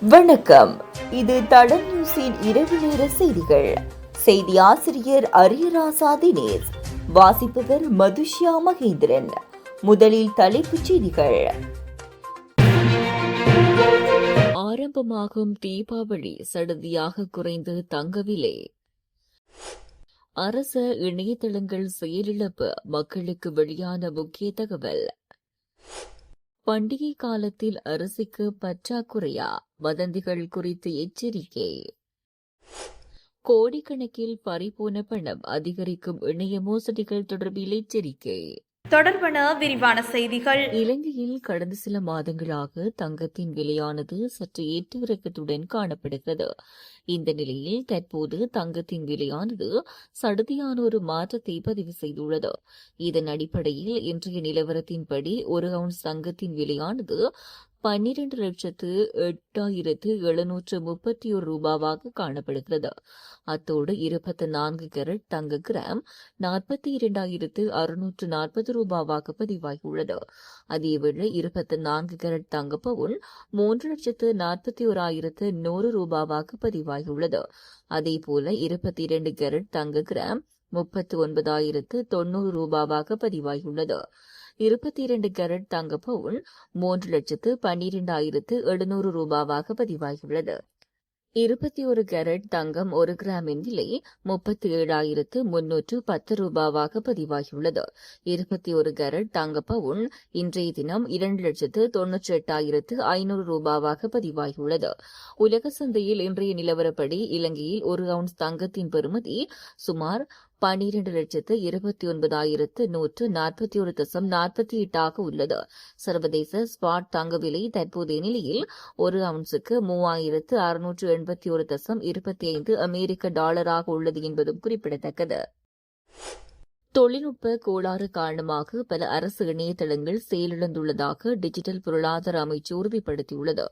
வணக்கம். இது தடம் நியூஸின் இரவு நேர செய்திகள். செய்தி ஆசிரியர் அரியராசா தினேஷ். வாசிப்பவர் மதுஷ்யா மகேந்திரன். முதலில் தலைப்புச் செய்திகள். ஆரம்பமாகும் தீபாவளி சடுதியாக குறைந்து தங்கவில்லை அரச இணையதளங்கள் செயலிழப்பு மக்களுக்கு வெளியான முக்கிய தகவல். பண்டிகை காலத்தில் அரிசிக்கு பற்றாக்குறையா? வதந்திகள் குறித்து எச்சரிக்கை. கோடிக்கணக்கில் பறிபோன பணம் அதிகரிக்கும் இணைய மோசடிகள் தொடர்பில் எச்சரிக்கை. தொடர்பான விரிவான செய்திகள். இலங்கையில் கடந்த சில மாதங்களாக தங்கத்தின் விலையானது சற்று ஏற்ற இறக்கத்துடன் காணப்படுகிறது. இந்த நிலையில் தற்போது தங்கத்தின் விலையானது சடுதியான ஒரு மாற்றத்தை பதிவு செய்துள்ளது. இதன் அடிப்படையில் இன்றைய நிலவரத்தின்படி ஒரு அவுன்ஸ் தங்கத்தின் விலையானது பன்னிரண்டு லட்சத்து எட்டாயிரத்து எழுநூற்று முப்பத்தி ஒரு ரூபாவாக காணப்படுகிறது. அத்தோடு இருபத்தி நான்கு கேரட் தங்க கிராம் நாற்பத்தி இரண்டாயிரத்து அறுநூற்று நாற்பது ரூபாவாக பதிவாகியுள்ளது. அதேவேளை இருபத்தி நான்கு கேரட் தங்க பவுன் மூன்று லட்சத்து நாற்பத்தி ஓராயிரத்து நூறு ரூபாவாக பதிவாகியுள்ளது. அதேபோல இருபத்தி இரண்டு கேரட் தங்க கிராம் முப்பத்தி ஒன்பதாயிரத்து தொன்னூறு ரூபாவாக பதிவாகியுள்ளது. இருபத்தி இரண்டு கேரட் தங்க பவுன் மூன்று லட்சத்து பன்னிரெண்டாயிரத்து எழுநூறு ரூபாவாக பதிவாகியுள்ளது. இருபத்தி ஒரு கேரட் தங்கம் ஒரு கிராமின் விலை முப்பத்தி ஏழாயிரத்து முன்னூற்று பத்து ரூபாவாக பதிவாகியுள்ளது. இருபத்தி ஒரு கேரட் தங்க பவுன் இன்றைய தினம் இரண்டு லட்சத்து தொன்னூற்றி எட்டாயிரத்து ஐநூறு ரூபாவாக பதிவாகியுள்ளது. உலக சந்தையில் இன்றைய நிலவரப்படி இலங்கையில் ஒரு அவுன்ஸ் தங்கத்தின் பெறுமதி சுமார் பனிரெண்டு லட்சத்து இருபத்தி ஒன்பதாயிரத்து நூற்று நாற்பத்தி ஒரு தசம் நாற்பத்தி எட்டாக உள்ளது. சர்வதேச ஸ்பாட் தங்க விலை தற்போதைய நிலையில் ஒரு அவுன்ஸுக்கு மூவாயிரத்து அறுநூற்று எண்பத்தி ஒரு தசம் இருபத்தி ஐந்து அமெரிக்க டாலராக உள்ளது என்பதும் குறிப்பிடத்தக்கது. தொழில்நுட்ப கோளாறு காரணமாக பல அரசு இணையதளங்கள் செயலிழந்துள்ளதாக டிஜிட்டல் பொருளாதார அமைச்சு உறுதிப்படுத்தியுள்ளது.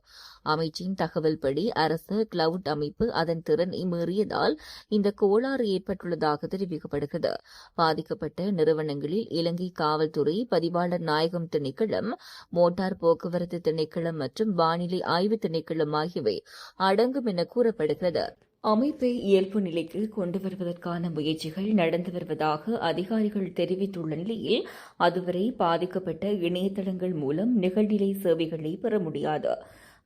அமைச்சின் தகவல்படி அரசு கிளவுட் அமைப்பு அதன் திறனை மீறியதால் இந்த கோளாறு ஏற்பட்டுள்ளதாக தெரிவிக்கப்படுகிறது. பாதிக்கப்பட்ட நிறுவனங்களில் இலங்கை காவல்துறை பதிவாளர் நாயகம் திணைக்களம் மோட்டார் போக்குவரத்து திணைக்களம் மற்றும் வானிலை ஆய்வு திணைக்களம் ஆகியவை அடங்கும் என கூறப்படுகிறது. அமைப்பை இயல்பு நிலைக்கு கொண்டு வருவதற்கான முயற்சிகள் நடந்து வருவதாக அதிகாரிகள் தெரிவித்துள்ள நிலையில் அதுவரை பாதிக்கப்பட்ட இணையதளங்கள் மூலம் நிகழ்நிலை சேவைகளை பெற முடியாது.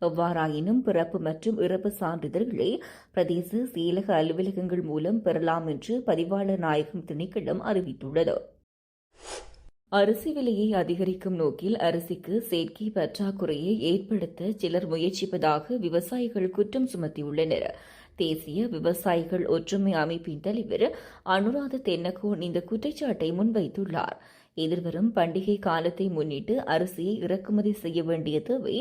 எவ்வாறாயினும் பிறப்பு மற்றும் இறப்பு சான்றிதழ்களை பிரதேச செயலக அலுவலகங்கள் மூலம் பெறலாம் என்று பதிவாளர் நாயகம் திணைக்களம் அறிவித்துள்ளது. அரிசி விலையை அதிகரிக்கும் நோக்கில் அரிசிக்கு செயற்கை பற்றாக்குறையை ஏற்படுத்த சிலர் முயற்சிப்பதாக விவசாயிகள் குற்றம் சுமத்தியுள்ளனர். தேசிய விவசாயிகள் ஒற்றுமை அமைப்பின் தலைவர் அனுராத தென்னகோன் இந்த குற்றச்சாட்டை முன்வைத்துள்ளார். எதிர்வரும் பண்டிகை காலத்தை முன்னிட்டு அரிசியை இறக்குமதி செய்ய வேண்டிய தேவை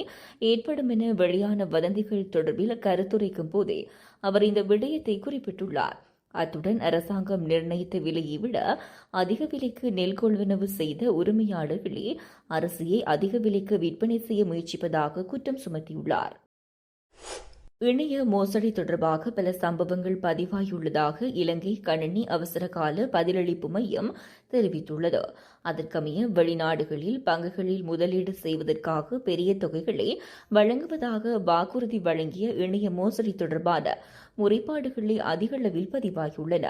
ஏற்படும் என வெளியான வதந்திகள் தொடர்பில் கருத்துரைக்கும் போதே அவர் இந்த விடயத்தை குறிப்பிட்டுள்ளார். அத்துடன் அரசாங்கம் நிர்ணயித்த விலையை விட அதிக விலைக்கு நெல் கொள்வனவு செய்த உரிமையாளர்களே அரிசியை அதிக விலைக்கு விற்பனை செய்ய முயற்சிப்பதாக குற்றம் சுமத்தியுள்ளார். இணைய மோசடி தொடர்பாக பல சம்பவங்கள் பதிவாகியுள்ளதாக இலங்கை கணினி அவசரகால பதிலளிப்பு மையம் தெரிவித்துள்ளது. அதற்கமைய வெளிநாடுகளில் பங்குகளில் முதலீடு செய்வதற்காக பெரிய தொகைகளை வழங்குவதாக வாக்குறுதி வழங்கிய இணைய மோசடி தொடர்பான முறைப்பாடுகளை அதிகளவில் பதிவாகியுள்ளன.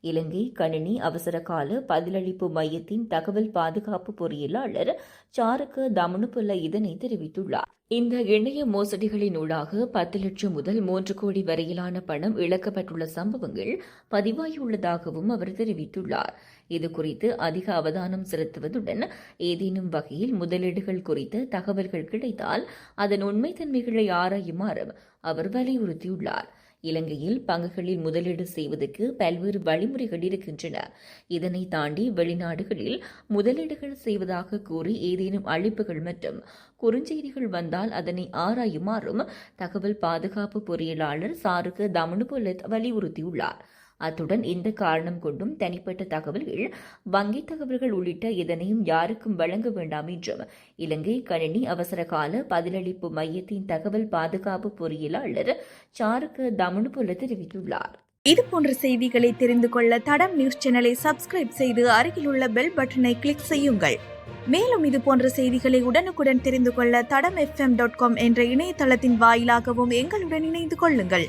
இலங்கை கணினி அவசரகால பதிலளிப்பு மையத்தின் தகவல் பாதுகாப்பு பொறியியலாளர் சாருக்கு தமனுப்புல்ல இதனை தெரிவித்துள்ளார். இந்த இணைய மோசடிகளின் ஊடாக பத்து லட்சம் முதல் மூன்று கோடி வரையிலான பணம் இழக்கப்பட்டுள்ள சம்பவங்கள் பதிவாகியுள்ளதாகவும் அவர் தெரிவித்துள்ளார். இதுகுறித்து அதிக அவதானம் செலுத்துவதுடன் ஏதேனும் வகையில் முதலீடுகள் குறித்த தகவல்கள் கிடைத்தால் அதன் உண்மைத்தன்மைகளை ஆராயுமாறும் அவர் வலியுறுத்தியுள்ளார். இலங்கையில் பங்குகளில் முதலீடு செய்வதற்கு பல்வேறு வழிமுறைகள் இருக்கின்றன. இதனை தாண்டி வெளிநாடுகளில் முதலீடுகள் செய்வதாக கூறி ஏதேனும் அழைப்புகள் மற்றும் குறுஞ்செய்திகள் வந்தால் அதனை ஆராயுமாறும் தகவல் பாதுகாப்பு பொறியியலாளர் சாருக்கு தமனுபுலத் வலியுறுத்தியுள்ளார். அத்துடன் எந்த காரணம் கொண்டும் தனிப்பட்ட தகவல்கள் வங்கி தகவல்கள் உள்ளிட்ட எதனையும் யாருக்கும் வழங்க வேண்டாம் என்றும் இலங்கை கணினி அவசரகால பதிலளிப்பு மையத்தின் தகவல் பாதுகாப்பு பொறியியலாளர் சாருக்கு தமனுபுல தெரிவித்துள்ளார். இது போன்ற செய்திகளை தெரிந்து கொள்ள தடம் நியூஸ் சேனலை சப்ஸ்கிரைப் செய்து அருகிலுள்ள பெல் பட்டனை கிளிக் செய்யுங்கள். மேலும் இது போன்ற செய்திகளை உடனுக்குடன் தெரிந்து கொள்ள தடம் எஃப்எம் டாட் காம் என்ற இணையதளத்தின் வாயிலாகவும் எங்களுடன் இணைந்து கொள்ளுங்கள்.